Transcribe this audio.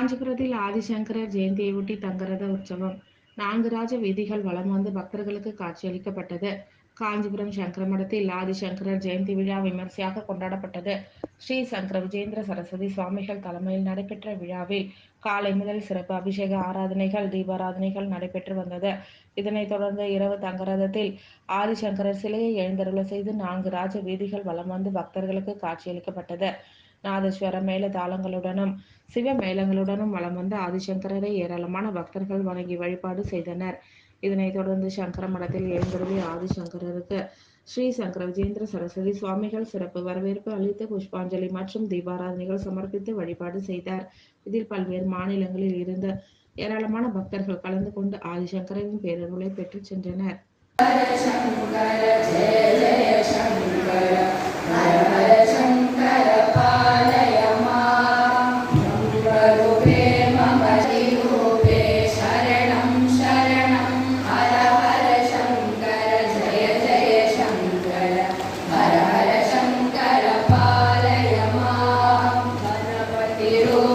காஞ்சிபுரத்தில் ஆதிசங்கரர் ஜெயந்தியையொட்டி தங்கரத உற்சவம். நான்கு ராஜ வீதிகள் வலம் வந்து பக்தர்களுக்கு காட்சியளிக்கப்பட்டது. காஞ்சிபுரம் சங்கர மடத்தில் ஆதிசங்கரர் ஜெயந்தி விழா விமர்சையாக கொண்டாடப்பட்டது. ஸ்ரீ சங்கர விஜேந்திர சரஸ்வதி சுவாமிகள் தலைமையில் நடைபெற்ற விழாவில் காலை முதல் சிறப்பு அபிஷேக ஆராதனைகள் தீபாராதனைகள் நடைபெற்று வந்தது. இதனைத் தொடர்ந்து இரவு தங்கரதத்தில் ஆதிசங்கரர் சிலையை எழுந்தருள செய்து நான்கு ராஜ வீதிகள் வலம் வந்து பக்தர்களுக்கு காட்சியளிக்கப்பட்டது. நாதஸ்வர மேல தாளங்களுடனும் சிவ மேளங்களுடனும் வலம் வந்த ஆதிசங்கரரை ஏராளமான பக்தர்கள் வணங்கி வழிபாடு செய்தனர். இதனைத் தொடர்ந்து சங்கர மடத்தில் எழுந்தருளி ஆதிசங்கரருக்கு ஸ்ரீ சங்கர விஜேந்திர சரஸ்வதி சுவாமிகள் சிறப்பு வரவேற்பு அளித்து புஷ்பாஞ்சலி மற்றும் தீபாராதனைகள் சமர்ப்பித்து வழிபாடு செய்தார். இதில் பல்வேறு மாநிலங்களில் இருந்து ஏராளமான பக்தர்கள் கலந்து கொண்டு ஆதிசங்கரின் பேரருளை பெற்றுச் சென்றனர். que